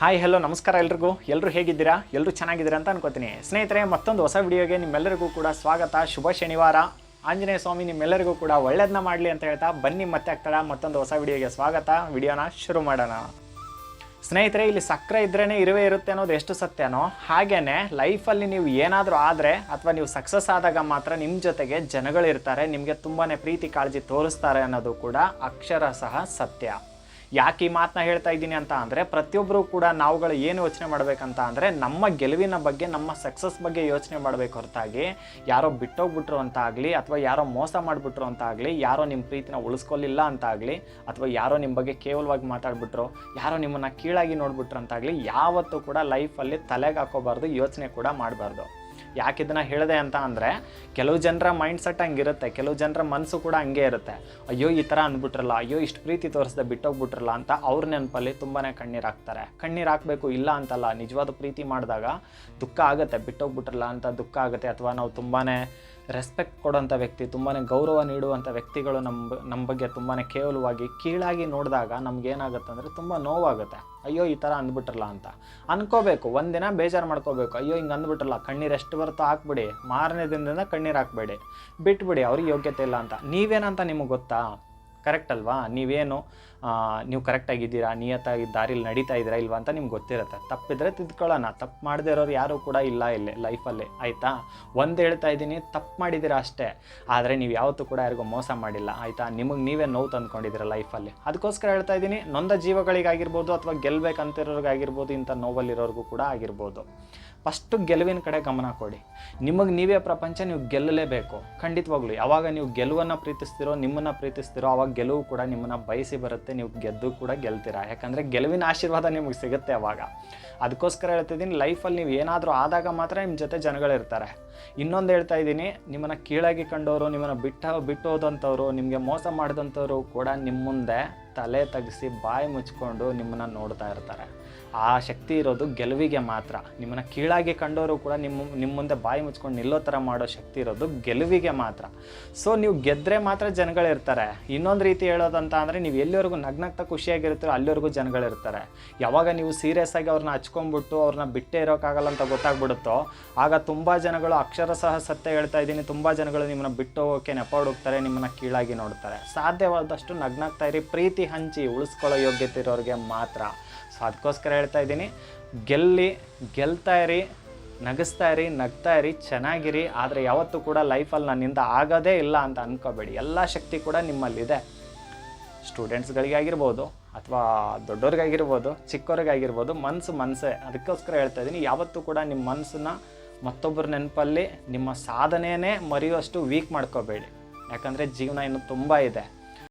Hi hello ನಮಸ್ಕಾರ ಎಲ್ರಿಗೂ. ಎಲ್ಲರೂ ಹೇಗಿದ್ದೀರಾ? ಎಲ್ಲರೂ ಚೆನ್ನಾಗಿದ್ದೀರಾ ಅಂತ ಅನ್ಕೋತೀನಿ. ಸ್ನೇಹಿತರೆ, ಮತ್ತೊಂದು ಹೊಸ ವಿಡಿಯೋಗೆ ನಿಮ್ಮೆಲ್ಲರಿಗೂ ಕೂಡ ಸ್ವಾಗತ. ಶುಭ ಶನಿವಾರ. ಆಂಜನೇಯ ಸ್ವಾಮಿ ನಿಮ್ಮೆಲ್ಲರಿಗೂ ಕೂಡ ಒಳ್ಳೇದನ್ನ ಮಾಡಲಿ ಅಂತ ಹೇಳ್ತಾ ಬನ್ನಿ ಮತ್ತೆ ಆಗ್ತಾಳ ಮತ್ತೊಂದು ಹೊಸ ವಿಡಿಯೋಗೆ ಸ್ವಾಗತ. ವಿಡಿಯೋನ ಶುರು ಮಾಡೋಣ. ಸ್ನೇಹಿತರೆ, ಇಲ್ಲಿ ಸಕ್ಕರೆ ಇದ್ರೇ ಇರುವೆ ಇರುತ್ತೆ ಅನ್ನೋದು ಎಷ್ಟು ಸತ್ಯನೋ ಹಾಗೇ ಲೈಫಲ್ಲಿ ನೀವು ಏನಾದರೂ ಆದರೆ ಅಥವಾ ನೀವು ಸಕ್ಸಸ್ ಆದಾಗ ಮಾತ್ರ ನಿಮ್ಮ ಜೊತೆಗೆ ಜನಗಳಿರ್ತಾರೆ, ನಿಮಗೆ ತುಂಬಾ ಪ್ರೀತಿ ಕಾಳಜಿ ತೋರಿಸ್ತಾರೆ ಅನ್ನೋದು ಕೂಡ ಅಕ್ಷರ ಸಹ ಸತ್ಯ. ಯಾಕೆ ಈ ಮಾತನ್ನ ಹೇಳ್ತಾ ಇದ್ದೀನಿ ಅಂತ ಅಂದರೆ ಪ್ರತಿಯೊಬ್ಬರು ಕೂಡ ನಾವುಗಳು ಏನು ಯೋಚನೆ ಮಾಡಬೇಕಂತ ಅಂದರೆ ನಮ್ಮ ಗೆಲುವಿನ ಬಗ್ಗೆ, ನಮ್ಮ ಸಕ್ಸಸ್ ಬಗ್ಗೆ ಯೋಚನೆ ಮಾಡಬೇಕು ಹೊರತಾಗಿ. ಯಾರೋ ಬಿಟ್ಟೋಗ್ಬಿಟ್ರು ಅಂತ ಆಗಲಿ, ಅಥವಾ ಯಾರೋ ಮೋಸ ಮಾಡಿಬಿಟ್ರು ಅಂತ ಆಗಲಿ, ಯಾರೋ ನಿಮ್ಮ ಪ್ರೀತಿನ ಉಳಿಸ್ಕೊಳ್ಳಿಲ್ಲ ಅಂತ ಆಗಲಿ, ಅಥವಾ ಯಾರೋ ನಿಮ್ಮ ಬಗ್ಗೆ ಕೇವಲವಾಗಿ ಮಾತಾಡ್ಬಿಟ್ರು, ಯಾರೋ ನಿಮ್ಮನ್ನು ಕೀಳಾಗಿ ನೋಡ್ಬಿಟ್ರು ಅಂತಾಗಲಿ ಯಾವತ್ತೂ ಕೂಡ ಲೈಫಲ್ಲಿ ತಲೆಗೆ ಹಾಕೋಬಾರ್ದು, ಯೋಚನೆ ಕೂಡ ಮಾಡಬಾರ್ದು. ಯಾಕೆ ಇದನ್ನ ಹೇಳಿದೆ ಅಂತ ಅಂದರೆ, ಕೆಲವು ಜನರ ಮೈಂಡ್ ಸೆಟ್ ಹಂಗಿರುತ್ತೆ, ಕೆಲವು ಜನರ ಮನಸ್ಸು ಕೂಡ ಹಂಗೆ ಇರುತ್ತೆ. ಅಯ್ಯೋ, ಈ ಥರ ಅಂದ್ಬಿಟ್ರಲ್ಲ, ಅಯ್ಯೋ, ಇಷ್ಟು ಪ್ರೀತಿ ತೋರಿಸ್ದೆ ಬಿಟ್ಟೋಗ್ಬಿಟ್ರಲ್ಲ ಅಂತ ಅವ್ರ ನೆನಪಲ್ಲಿ ತುಂಬಾ ಕಣ್ಣೀರು ಹಾಕ್ತಾರೆ. ಕಣ್ಣೀರು ಹಾಕಬೇಕು ಇಲ್ಲ ಅಂತಲ್ಲ, ನಿಜವಾದ ಪ್ರೀತಿ ಮಾಡಿದಾಗ ದುಃಖ ಆಗುತ್ತೆ, ಬಿಟ್ಟೋಗ್ಬಿಟ್ರಲ್ಲ ಅಂತ ದುಃಖ ಆಗುತ್ತೆ, ಅಥವಾ ನಾವು ತುಂಬಾ ರೆಸ್ಪೆಕ್ಟ್ ಕೊಡೋಂಥ ವ್ಯಕ್ತಿ ತುಂಬಾ ಗೌರವ ನೀಡುವಂಥ ವ್ಯಕ್ತಿಗಳು ನಮ್ಮ ನಮ್ಮ ಬಗ್ಗೆ ತುಂಬಾ ಕೇವಲವಾಗಿ ಕೀಳಾಗಿ ನೋಡಿದಾಗ ನಮ್ಗೇನಾಗುತ್ತೆ ಅಂದರೆ ತುಂಬ ನೋವಾಗುತ್ತೆ. ಅಯ್ಯೋ, ಈ ಥರ ಅಂದ್ಬಿಟ್ರಲ್ಲ ಅಂತ. ಅನ್ಕೋಬೇಕು, ಒಂದಿನ ಬೇಜಾರು ಮಾಡ್ಕೋಬೇಕು. ಅಯ್ಯೋ, ಹಿಂಗೆ ಅಂದ್ಬಿಟ್ರಲ್ಲ, ಕಣ್ಣೀರು ಎಷ್ಟು ಬರುತ್ತೋ ಹಾಕ್ಬಿಡಿ. ಮಾರನೇ ದಿನದಿಂದ ಕಣ್ಣೀರು ಹಾಕ್ಬೇಡಿ. ಬಿಟ್ಬಿಡಿ, ಅವ್ರಿಗೆ ಯೋಗ್ಯತೆ ಇಲ್ಲ ಅಂತ. ನೀವೇನಂತ ನಿಮಗೆ ಗೊತ್ತಾ? ಕರೆಕ್ಟ್ ಅಲ್ವಾ? ನೀವೇನು ನೀವು ಕರೆಕ್ಟಾಗಿದ್ದೀರಾ ನಿಯತ್ತಾಗಿ ದಾರಿಲಿ ನಡೀತಾ ಇದ್ದೀರಾ ಇಲ್ವಾ ಅಂತ ನಿಮ್ಗೆ ಗೊತ್ತಿರುತ್ತೆ. ತಪ್ಪಿದ್ರೆ ತಿದ್ಕೊಳ್ಳೋಣ. ತಪ್ಪು ಮಾಡದೇ ಇರೋರು ಯಾರೂ ಕೂಡ ಇಲ್ಲ ಇಲ್ಲೇ ಲೈಫಲ್ಲಿ ಆಯಿತಾ? ಒಂದು ಹೇಳ್ತಾ ಇದ್ದೀನಿ, ತಪ್ಪು ಮಾಡಿದ್ದೀರಾ ಅಷ್ಟೇ. ಆದರೆ ನೀವು ಯಾವತ್ತೂ ಕೂಡ ಯಾರಿಗೂ ಮೋಸ ಮಾಡಿಲ್ಲ, ಆಯಿತಾ? ನಿಮಗೆ ನೀವೇ ನೋವು ತಂದ್ಕೊಂಡಿದ್ದೀರಾ ಲೈಫಲ್ಲಿ ಅದಕ್ಕೋಸ್ಕರ ಹೇಳ್ತಾ ಇದ್ದೀನಿ, ನೊಂದ ಜೀವಗಳಿಗಾಗಿರ್ಬೋದು ಅಥವಾ ಗೆಲ್ಲಬೇಕಂತಿರೋರಿಗಾಗಿರ್ಬೋದು ಇಂಥ ನೋವಲ್ಲಿರೋರಿಗೂ ಕೂಡ ಆಗಿರ್ಬೋದು. ಫಸ್ಟು ಗೆಲುವಿನ ಕಡೆ ಗಮನ ಕೊಡಿ. ನಿಮಗೆ ನೀವೇ ಪ್ರಪಂಚ, ನೀವು ಗೆಲ್ಲಲೇಬೇಕು. ಖಂಡಿತವಾಗ್ಲು, ಯಾವಾಗ ನೀವು ಗೆಲುವನ್ನು ಪ್ರೀತಿಸ್ತಿರೋ, ನಿಮ್ಮನ್ನು ಪ್ರೀತಿಸ್ತಿರೋ, ಅವಾಗ ಗೆಲುವು ಕೂಡ ನಿಮ್ಮನ್ನು ಬಯಸಿ ಬರುತ್ತೆ, ನೀವು ಗೆದ್ದು ಕೂಡ ಗೆಲ್ತೀರಾ. ಯಾಕಂದರೆ ಗೆಲುವಿನ ಆಶೀರ್ವಾದ ನಿಮಗೆ ಸಿಗುತ್ತೆ ಅವಾಗ. ಅದಕ್ಕೋಸ್ಕರ ಹೇಳ್ತಿದ್ದೀನಿ, ಲೈಫಲ್ಲಿ ನೀವು ಏನಾದರೂ ಆದಾಗ ಮಾತ್ರ ನಿಮ್ಮ ಜೊತೆ ಜನಗಳಿರ್ತಾರೆ. ಇನ್ನೊಂದು ಹೇಳ್ತಾ ಇದ್ದೀನಿ, ನಿಮ್ಮನ್ನು ಕೀಳಾಗಿ ಕಂಡವರು ನಿಮ್ಮನ್ನು ಬಿಟ್ಟ, ಬಿಟ್ಟೋದಂಥವ್ರು, ನಿಮಗೆ ಮೋಸ ಮಾಡಿದಂಥವ್ರು ಕೂಡ ನಿಮ್ಮ ಮುಂದೆ ತಲೆ ತಗ್ಸಿ, ಬಾಯಿ ಮುಚ್ಕೊಂಡು ನಿಮ್ಮನ್ನು ನೋಡ್ತಾ ಇರ್ತಾರೆ. ಆ ಶಕ್ತಿ ಇರೋದು ಗೆಲುವಿಗೆ ಮಾತ್ರ. ನಿಮ್ಮನ್ನು ಕೀಳಾಗಿ ಕಂಡವರು ಕೂಡ ನಿಮ್ಮ ನಿಮ್ಮ ಮುಂದೆ ಬಾಯಿ ಮುಚ್ಕೊಂಡು ನಿಲ್ಲೋ ಥರ ಮಾಡೋ ಶಕ್ತಿ ಇರೋದು ಗೆಲುವಿಗೆ ಮಾತ್ರ. ಸೊ ನೀವು ಗೆದ್ದರೆ ಮಾತ್ರ ಜನಗಳಿರ್ತಾರೆ. ಇನ್ನೊಂದು ರೀತಿ ಹೇಳೋದಂತ ಅಂದರೆ ನೀವು ಎಲ್ಲಿವರೆಗೂ ನಗ್ನಗ್ತಾ ಖುಷಿಯಾಗಿರ್ತೀರೋ ಅಲ್ಲಿವರೆಗೂ ಜನಗಳಿರ್ತಾರೆ. ಯಾವಾಗ ನೀವು ಸೀರಿಯಸ್ ಆಗಿ ಅವ್ರನ್ನ ಹಚ್ಕೊಂಬಿಟ್ಟು ಅವ್ರನ್ನ ಬಿಟ್ಟೇ ಇರೋಕ್ಕಾಗಲ್ಲ ಅಂತ ಗೊತ್ತಾಗ್ಬಿಡುತ್ತೋ, ಆಗ ತುಂಬ ಜನಗಳು ಅಕ್ಷರ ಸಹ ಸತ್ಯ ಹೇಳ್ತಾ ಇದ್ದೀನಿ. ತುಂಬ ಜನಗಳು ನಿಮ್ಮನ್ನ ಬಿಟ್ಟು ಹೋಗೋಕ್ಕೆ ನೆಪ ಹುಡುಕ್ತಾರೆ ನಿಮ್ಮನ್ನ ಕೀಳಾಗಿ ನೋಡ್ತಾರೆ. ಸಾಧ್ಯವಾದಷ್ಟು ನಗ್ನಾಗ್ತಾ ಇರಿ, ಪ್ರೀತಿ ಹಂಚಿ ಉಳಿಸ್ಕೊಳ್ಳೋ ಯೋಗ್ಯತೆ ಇರೋರಿಗೆ ಮಾತ್ರ. ಸೊ ಅದಕ್ಕೋಸ್ಕರ ಹೇಳ್ತಾ ಇದ್ದೀನಿ, ಗೆಲ್ಲಿ, ಗೆಲ್ತಾ ಇರಿ, ನಗಿಸ್ತಾ ಇರಿ, ನಗ್ತಾ ಇರಿ, ಚೆನ್ನಾಗಿರಿ, ಆದರೆ ಯಾವತ್ತೂ ಕೂಡ ಲೈಫಲ್ಲಿ ನನ್ನಿಂದ ಆಗೋದೇ ಇಲ್ಲ ಅಂತ ಅಂದ್ಕೋಬೇಡಿ ಎಲ್ಲ ಶಕ್ತಿ ಕೂಡ ನಿಮ್ಮಲ್ಲಿದೆ. ಸ್ಟೂಡೆಂಟ್ಸ್ಗಳಿಗಾಗಿರ್ಬೋದು ಅಥವಾ ದೊಡ್ಡವ್ರಿಗಾಗಿರ್ಬೋದು, ಚಿಕ್ಕವ್ರಿಗಾಗಿರ್ಬೋದು ಮನಸ್ಸು ಮನಸ್ಸೇ ಅದಕ್ಕೋಸ್ಕರ ಹೇಳ್ತಾ ಇದ್ದೀನಿ, ಯಾವತ್ತೂ ಕೂಡ ನಿಮ್ಮ ಮನಸ್ಸನ್ನ ಮತ್ತೊಬ್ಬರ ನೆನಪಲ್ಲಿ, ನಿಮ್ಮ ಸಾಧನೆಯೇ ಮರೆಯುವಷ್ಟು ವೀಕ್ ಮಾಡ್ಕೋಬೇಡಿ. ಯಾಕಂದರೆ ಜೀವನ ಇನ್ನು ತುಂಬ ಇದೆ.